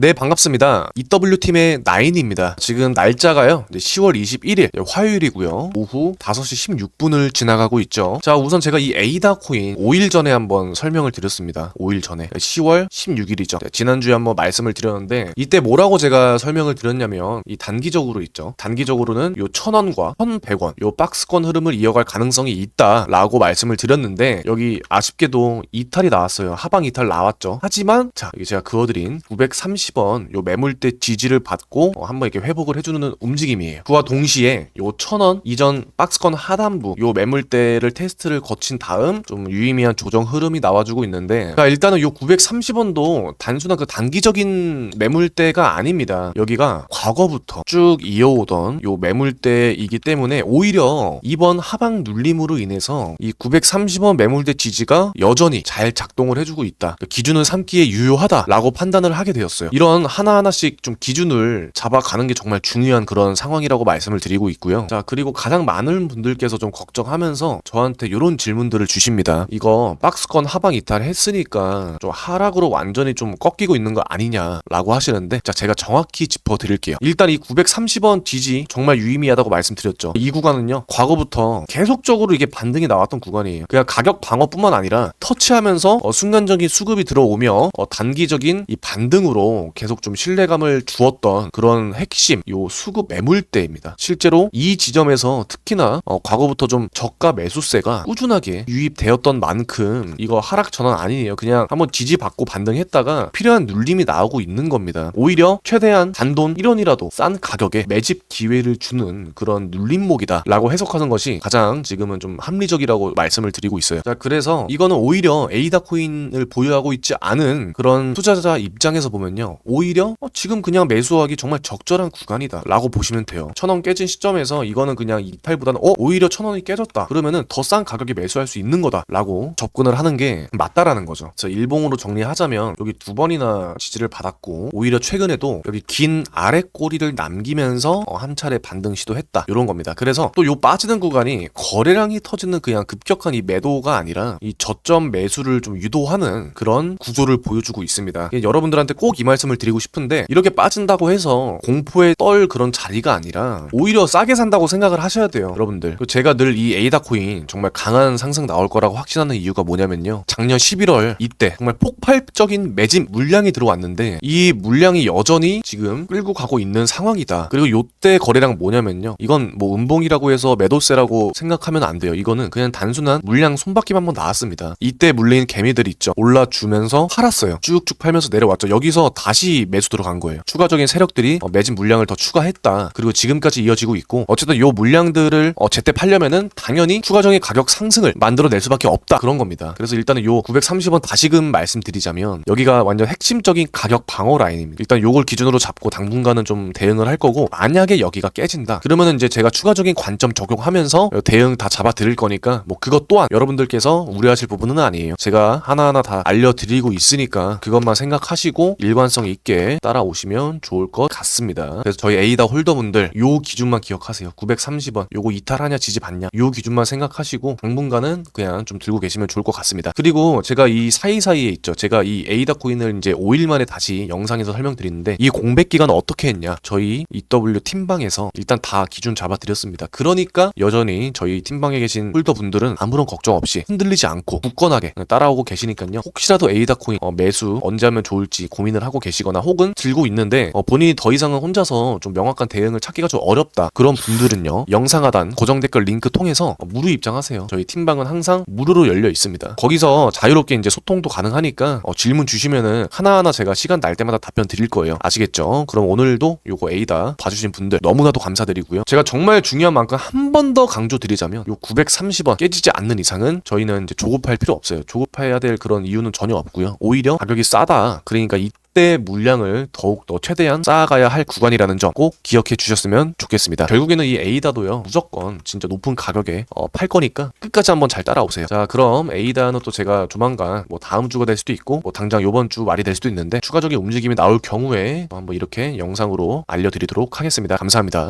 네, 반갑습니다. EW팀의 나인입니다. 지금 날짜가요, 이제 10월 21일, 화요일이고요. 오후 5시 16분을 지나가고 있죠. 자, 우선 제가 이 에이다 코인 5일 전에 한번 설명을 드렸습니다. 5일 전에. 10월 16일이죠. 지난주에 한번 말씀을 드렸는데, 이때 뭐라고 제가 설명을 드렸냐면, 이 단기적으로 있죠. 단기적으로는 요 1000원과 1100원, 요 박스권 흐름을 이어갈 가능성이 있다라고 말씀을 드렸는데, 여기 아쉽게도 이탈이 나왔어요. 하방 이탈 나왔죠. 하지만, 자, 이게 제가 그어드린 930 10원 요 매물대 지지를 받고 어, 한번 이렇게 회복을 해주는 움직임이에요. 그와 동시에 요 1000원 이전 박스권 하단부 요 매물대를 테스트를 거친 다음 좀 유의미한 조정 흐름이 나와주고 있는데 자, 일단은 요 930원도 단순한 그 단기적인 매물대가 아닙니다. 여기가 과거부터 쭉 이어오던 요 매물대이기 때문에 오히려 이번 하방 눌림으로 인해서 이 930원 매물대 지지가 여전히 잘 작동을 해주고 있다. 기준을 삼기에 유효하다라고 판단을 하게 되었어요. 이런 하나하나씩 좀 기준을 잡아가는 게 정말 중요한 그런 상황이라고 말씀을 드리고 있고요. 자, 그리고 가장 많은 분들께서 좀 걱정하면서 저한테 이런 질문들을 주십니다. 이거 박스권 하방 이탈 했으니까 좀 하락으로 완전히 좀 꺾이고 있는 거 아니냐라고 하시는데 자, 제가 정확히 짚어 드릴게요. 일단 이 930원 지지 정말 유의미하다고 말씀드렸죠. 이 구간은요. 과거부터 계속적으로 이게 반등이 나왔던 구간이에요. 그냥 가격 방어뿐만 아니라 터치하면서 어, 순간적인 수급이 들어오며 어, 단기적인 이 반등으로 계속 좀 신뢰감을 주었던 그런 핵심 요 수급 매물대입니다. 실제로 이 지점에서 특히나 어, 과거부터 좀 저가 매수세가 꾸준하게 유입되었던 만큼 이거 하락 전환 아니에요. 그냥 한번 지지받고 반등했다가 필요한 눌림이 나오고 있는 겁니다. 오히려 최대한 단돈 1원이라도 싼 가격에 매집 기회를 주는 그런 눌림목이다라고 해석하는 것이 가장 지금은 좀 합리적이라고 말씀을 드리고 있어요. 자, 그래서 이거는 오히려 에이다 코인을 보유하고 있지 않은 그런 투자자 입장에서 보면요. 오히려 어, 지금 그냥 매수하기 정말 적절한 구간이다 라고 보시면 돼요. 천 원 깨진 시점에서 이거는 그냥 이탈보다는 어 오히려 천 원이 깨졌다. 그러면은 더 싼 가격에 매수할 수 있는 거다 라고 접근을 하는 게 맞다라는 거죠. 자 일봉으로 정리하자면 여기 두 번이나 지지를 받았고 오히려 최근에도 여기 긴 아래 꼬리를 남기면서 어, 한 차례 반등 시도했다. 이런 겁니다. 그래서 또 요 빠지는 구간이 거래량이 터지는 그냥 급격한 이 매도가 아니라 이 저점 매수를 좀 유도하는 그런 구조를 보여주고 있습니다. 여러분들한테 꼭 이 말씀 을 드리고 싶은데 이렇게 빠진다고 해서 공포에 떨 그런 자리가 아니라 오히려 싸게 산다고 생각을 하셔야 돼요 여러분들. 제가 늘 이 에이다 코인 정말 강한 상승 나올 거라고 확신하는 이유가 뭐냐면요. 작년 11월 이때 정말 폭발적인 매집 물량이 들어왔는데 이 물량이 여전히 지금 끌고 가고 있는 상황이다. 그리고 요때 거래량 뭐냐면요. 이건 뭐 음봉이라고 해서 매도세라고 생각하면 안 돼요. 이거는 그냥 단순한 물량 손바뀜 한번 나왔습니다. 이때 물린 개미들 있죠. 올라주면서 팔았어요. 쭉쭉 팔면서 내려왔죠. 여기서 다시 매수 들어간 거예요. 추가적인 세력들이 어, 매진 물량을 더 추가했다. 그리고 지금까지 이어지고 있고 어쨌든 요 물량들을 어, 제때 팔려면은 당연히 추가적인 가격 상승을 만들어낼 수밖에 없다 그런 겁니다. 그래서 일단은 요 930원 다시금 말씀드리자면 여기가 완전 핵심적인 가격 방어 라인입니다. 일단 요걸 기준으로 잡고 당분간은 좀 대응을 할 거고 만약에 여기가 깨진다 그러면은 이제 제가 추가적인 관점 적용하면서 대응 다 잡아 드릴 거니까 뭐 그것 또한 여러분들께서 우려하실 부분은 아니에요. 제가 하나하나 다 알려드리고 있으니까 그것만 생각하시고 일관성 있게 따라오시면 좋을 것 같습니다. 그래서 저희 에이다 홀더분들 요 기준만 기억하세요. 930원 요거 이탈하냐 지지 받냐 요 기준만 생각하시고 당분간은 그냥 좀 들고 계시면 좋을 것 같습니다. 그리고 제가 이 사이사이에 있죠. 제가 이 에이다 코인을 이제 5일 만에 다시 영상에서 설명드리는데 이 공백 기간 어떻게 했냐 저희 EW 팀방에서 일단 다 기준 잡아드렸습니다. 그러니까 여전히 저희 팀방에 계신 홀더분들은 아무런 걱정 없이 흔들리지 않고 굳건하게 따라오고 계시니까요. 혹시라도 에이다 코인 어, 매수 언제 하면 좋을지 고민을 하고 계시 거나 혹은 들고 있는데 어, 본인이 더 이상은 혼자서 좀 명확한 대응을 찾기가 좀 어렵다. 그런 분들은요 영상 하단 고정 댓글 링크 통해서 어, 무료 입장하세요. 저희 팀방은 항상 무료로 열려 있습니다. 거기서 자유롭게 이제 소통도 가능하니까 어, 질문 주시면은 하나하나 제가 시간 날 때마다 답변 드릴 거예요. 아시겠죠? 그럼 오늘도 요거 A다 봐주신 분들 너무나도 감사드리고요. 제가 정말 중요한 만큼 한 번 더 강조 드리자면 요 930원 깨지지 않는 이상은 저희는 이제 조급할 필요 없어요. 조급해야 될 그런 이유는 전혀 없고요. 오히려 가격이 싸다. 그러니까 이 이때 물량을 더욱더 최대한 쌓아가야 할 구간이라는 점 꼭 기억해 주셨으면 좋겠습니다. 결국에는 이 에이다도요 무조건 진짜 높은 가격에 어, 팔 거니까 끝까지 한번 잘 따라오세요. 자 그럼 에이다는 또 제가 조만간 뭐 다음 주가 될 수도 있고 뭐 당장 요번 주 말이 될 수도 있는데 추가적인 움직임이 나올 경우에 한번 이렇게 영상으로 알려드리도록 하겠습니다. 감사합니다.